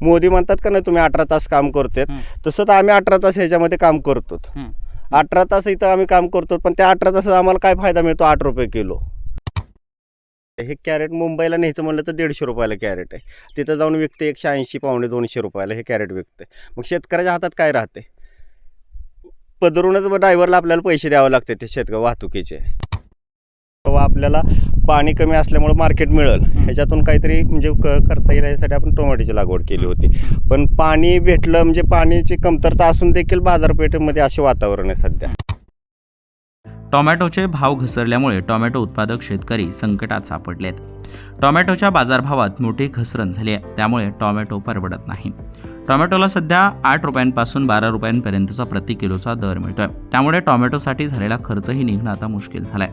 मोदी म्हणतात का नाही तुम्ही अठरा तास काम करतोय. हं. तसं तर आम्ही अठरा तास ह्याच्यामध्ये काम करतो. अठरा तास इथं आम्ही काम करतो पण त्या अठरा तासात आम्हाला काय फायदा मिळतो? आठ रुपये किलो. हे कॅरेट मुंबईला न्यायचं म्हणलं तर दीडशे रुपयाला कॅरेट आहे. तिथं जाऊन विकते एकशे ऐंशी पावणे दोनशे रुपयाला हे कॅरेट विकते. मग शेतकऱ्याच्या हातात काय राहते? पदरूनच ड्रायव्हरला आपल्याला पैसे द्यावे लागते ते शेतकरी वाहतुकीचे. आपल्याला पाणी कमी असल्यामुळे मार्केट मिळेल. ह्याच्यातून काहीतरी म्हणजे क करता येईल यासाठी आपण टोमॅटोची लागवड केली होती. पण पाणी भेटलं म्हणजे पाण्याची कमतरता असून देखील बाजारपेठेमध्ये असे वातावरण आहे सध्या. टोमॅटोचे भाव घसरल्यामुळे टोमॅटो उत्पादक शेतकरी संकटात सापडलेत. टोमॅटोच्या बाजारभावात मोठी घसरण झाली आहे. त्यामुळे टोमॅटो परवडत नाही. टोमॅटोला सध्या आठ रुपयांपासून बारा रुपयांपर्यंतचा प्रति किलोचा दर मिळतोय. त्यामुळे टोमॅटोसाठी झालेला खर्चही निघणं आता मुश्किल झालाय.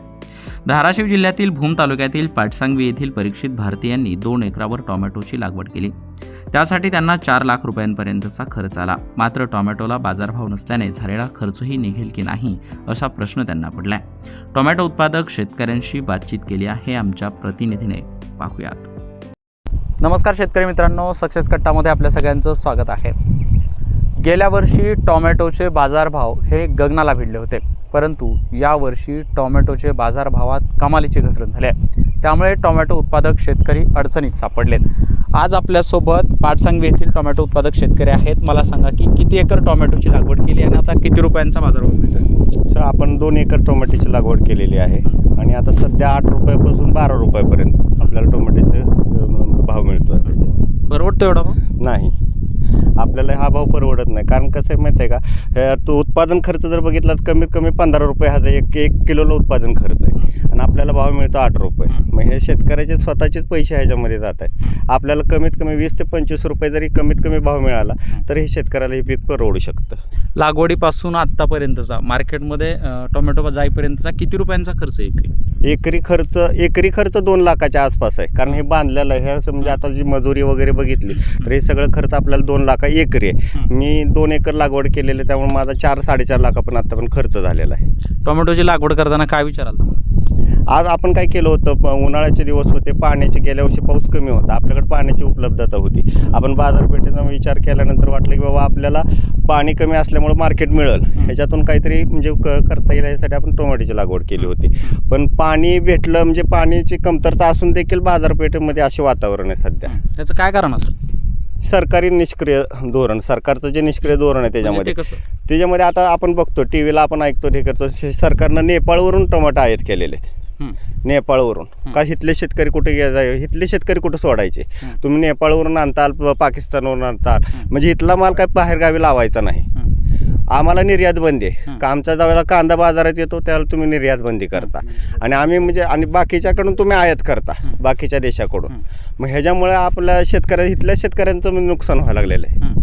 धाराशिव जिल्ह्यातील भूम तालुक्यातील पाटसांगवी येथील परीक्षित भारतीयांनी दोन एकरावर टोमॅटोची लागवड केली. त्यासाठी त्यांना चार लाख रुपयांपर्यंतचा खर्च आला. मात्र टोमॅटोला बाजारभाव नसल्याने झालेला खर्चही निघेल की नाही असा प्रश्न त्यांना पडलाय. टोमॅटो उत्पादक शेतकऱ्यांशी बातचीत केली आहे आमच्या प्रतिनिधीने. पाहूयात. नमस्कार शेतकरी मित्रांनो सक्सेस कट्टामध्ये आपल्या सगळ्यांचं स्वागत आहे. गेल्या वर्षी टोमॅटोचे बाजारभाव हे गगनाला भिडले होते. परंतु यावर्षी टोमॅटोचे बाजारभावात कमालीची घसरण झाली आहे. त्यामुळे टोमॅटो उत्पादक शेतकरी अडचणीत सापडलेत. आज आपल्यासोबत पाटसांगवी येथील टोमॅटो उत्पादक शेतकरी आहेत. मला सांगा की किती एकर टोमॅटोची लागवड केली आणि आता किती रुपयांचा बाजारभाव मिळतोय? सर आपण दोन एकर टोमॅटोची लागवड केलेली आहे आणि आता सध्या आठ रुपयापासून बारा रुपयापर्यंत आपल्याला टोमॅटोचे भाव मिळतो आहे परवडतो एवढा नाही. आपल्याला हा भाव परवडत नाही. कारण कसं आहे माहिती आहे का? तो उत्पादन खर्च जर बघितला तर कमीत कमी पंधरा रुपये हा एक एक किलोला उत्पादन खर्च आहे. आणि आपल्याला भाव मिळतो आठ रुपये. मग हे शेतकऱ्याचे स्वतःचेच पैसे ह्याच्यामध्ये जात आहे आपल्याला कमीत कमी वीस ते पंचवीस रुपये जरी कमीत कमी भाव मिळाला तर हे शेतकऱ्याला हे पीक परवडू शकतं. लागवडीपासून आत्तापर्यंतचा मार्केटमध्ये टोमॅटो जाईपर्यंतचा किती रुपयांचा खर्च एकरी? एकरी खर्च एकरी खर्च दोन लाखाच्या आसपास आहे. कारण हे बांधलेलं आहे. हे असं म्हणजे आता जी मजुरी वगैरे बघितली तर हे सगळं खर्च आपल्याला दोन लाखा एकरी आहे. मी दोन एकर लागवड केलेली आहे त्यामुळे माझा चार साडेचार लाखापर्यंत आता पण खर्च झालेला आहे. टोमॅटोची लागवड करताना काय विचाराल तुम्हाला? आज आपण काय केलं होतं प- उन्हाळ्याचे दिवस होते पाण्याचे गेल्या वर्षी पाऊस कमी होता आपल्याकडे पाण्याची उपलब्धता होती. आपण बाजारपेठेचा विचार केल्यानंतर वाटलं की बाबा आपल्याला पाणी कमी असल्यामुळे मार्केट मिळेल. ह्याच्यातून काहीतरी म्हणजे क करता येईल यासाठी आपण टोमॅटोची लागवड केली होती. पण पाणी भेटलं म्हणजे पाण्याची कमतरता असून देखील बाजारपेठेमध्ये असे वातावरण आहे सध्या. त्याचं काय कारण असेल? सरकारी निष्क्रिय धोरण सरकारचं जे निष्क्रिय धोरण आहे त्याच्यामध्ये म्हणजे ते कसं? त्याच्यामध्ये आता आपण बघतो टी व्हीला आपण ऐकतो हे करतो सरकारनं नेपाळवरून टोमॅटो आयात केलेले आहेत. नेपाळवरून. का इथले शेतकरी कुठे इथले शेतकरी कुठे सोडायचे? तुम्ही नेपाळवरून आणताल पाकिस्तानवरून आणताल. म्हणजे इथला माल काय बाहेरगावी लावायचा नाही. आम्हाला निर्यात बंदी आहे. का आमच्या ज्यावेळेला कांदा बाजारात येतो त्यावेळेला तुम्ही निर्यात बंदी करता. आणि आम्ही म्हणजे आणि बाकीच्याकडून तुम्ही आयात करता बाकीच्या देशाकडून. मग ह्याच्यामुळे आपल्या शेतकऱ्या इथल्या शेतकऱ्यांचं म्हणजे नुकसान व्हायला लागलेलं आहे.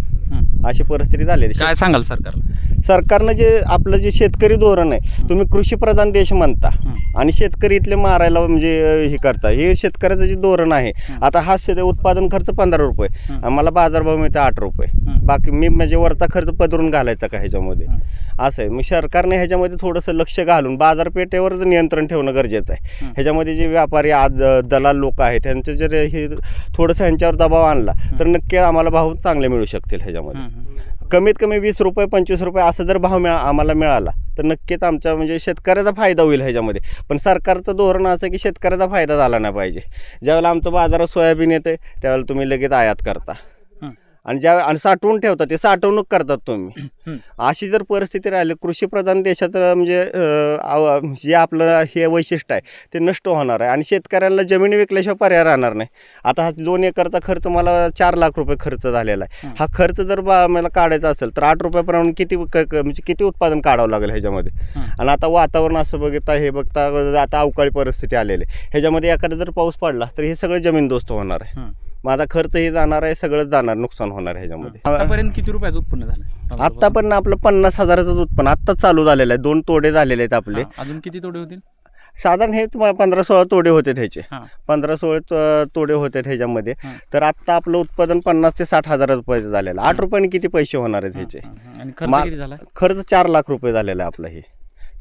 अशी परिस्थिती झालेली. काय सांगाल सरकारला? सरकारनं जे आपलं जे शेतकरी धोरण आहे तुम्ही कृषीप्रधान देश म्हणता. आणि शेतकरी इथले मारायला म्हणजे हे करता हे शेतकऱ्याचं जे धोरण आहे आता हा शेत उत्पादन खर्च पंधरा रुपये. मला बाजारभाव मिळतो आठ रुपये. बाकी मी म्हणजे वरचा खर्च पदरून घालायचा का ह्याच्यामध्ये? असं आहे. मग सरकारने ह्याच्यामध्ये थोडंसं लक्ष घालून बाजारपेठेवरच नियंत्रण ठेवणं गरजेचं आहे. ह्याच्यामध्ये जे व्यापारी आज दलाल लोक आहेत त्यांचे जर हे थोडंसं ह्यांच्यावर दबाव आणला तर नक्की आम्हाला भाव चांगले मिळू शकतील ह्याच्यामध्ये. कमीत कमी वीस रुपये पंचवीस रुपये असं जर भाव मिळा आम्हाला मिळाला तर नक्कीच आमच्या म्हणजे शेतकऱ्याचा फायदा होईल ह्याच्यामध्ये. पण सरकारचं धोरण असं की शेतकऱ्याचा फायदा झाला नाही पाहिजे. ज्यावेळेला आमचं बाजारात सोयाबीन येते त्यावेळेला तुम्ही लगेच आयात करता. आणि ज्या आणि साठवून ठेवता ते साठवणूक करतात तुम्ही. अशी जर परिस्थिती राहिली कृषीप्रधान देशात म्हणजे जे आपलं हे वैशिष्ट्य आहे ते नष्ट होणार आहे. आणि शेतकऱ्यांना जमीन विकल्याशिवाय पर्याय राहणार नाही. आता हा दोन एकरचा खर्च मला चार लाख रुपये खर्च झालेला आहे. हा खर्च जर बा मला काढायचा असेल तर आठ रुपयापर्यंत किती म्हणजे किती उत्पादन काढावं लागेल ह्याच्यामध्ये? आणि आता वातावरण असं बघता हे बघता आता अवकाळी परिस्थिती आलेली आहे. ह्याच्यामध्ये एखादा जर पाऊस पडला तर हे सगळं जमीनदोस्त होणार आहे. माझा खर्चही जाणार आहे सगळंच जाणार नुकसान होणार आहे ह्याच्यामध्ये. आतापर्यंत किती रुपयाचं उत्पन्न झालं? आत्ता पण आपलं पन्नास हजाराचंच उत्पन्न आत्ताच चालू झालेलं आहे. दोन तोडे झालेले आहेत आपले. हां, अजून किती तोडे होतील? साधारण हे तुम्हाला पंधरा सोळा तोडे होते त्याचे हां. पंधरा सोळा तो- तोडे होते ह्याच्यामध्ये. हां. तर आत्ता आपलं उत्पादन पन्नास ते साठ हजार रुपयाचं झालेलं आहे. आठ रुपयाने किती पैसे होणार आहेत ह्याचे. आणि खर्च मा- किती झाला? खर्च चार लाख रुपये झालेला आहे आपला हे.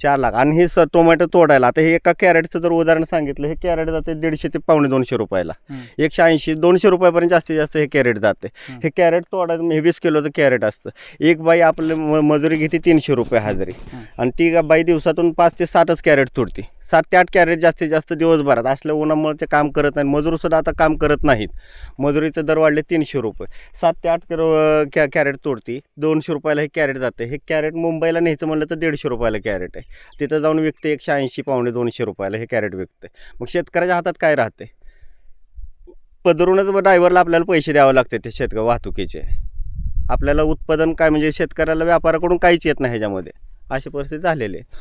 चार लाख. आणि हे स टोमॅटो तोडायला आता हे एका कॅरेटचं जर उदाहरण सांगितलं हे कॅरेट जाते दीडशे ते पावणे दोनशे रुपयाला. एकशे ऐंशी दोनशे रुपयापर्यंत जास्तीत जास्त हे कॅरेट जाते. हे कॅरेट तोडायचं हे वीस किलोचं कॅरेट असतं. एक बाई आपलं मजुरी घेते तीनशे रुपये हजेरी. आणि ती बाई दिवसातून पाच ते सातच कॅरेट तोडते. सात ते आठ कॅरेट जास्तीत जास्त दिवसभरात. असल्या उन्हामुळे ते काम करत नाही मजूरसुद्धा आता काम करत नाहीत. मजुरीचे दर वाढले तीनशे रुपये. सात ते आठ किलो कॅ कॅरेट तोडती. दोनशे रुपयाला हे कॅरेट जाते. हे कॅरेट मुंबईला न्यायचं म्हणलं तर दीडशे रुपयाला कॅरेट आहे. तिथं जाऊन विकते एकशे ऐंशी पावणे दोनशे रुपयाला हे कॅरेट विकते. मग शेतकऱ्याच्या हातात काय राहते? पदरूनच ड्रायव्हरला आपल्याला पैसे द्यावे लागते ते शेतक वाहतुकीचे. आपल्याला उत्पादन काय म्हणजे शेतकऱ्याला व्यापाराकडून काहीच येत नाही ह्याच्यामध्ये. अशी परिस्थिती झालेली आहे.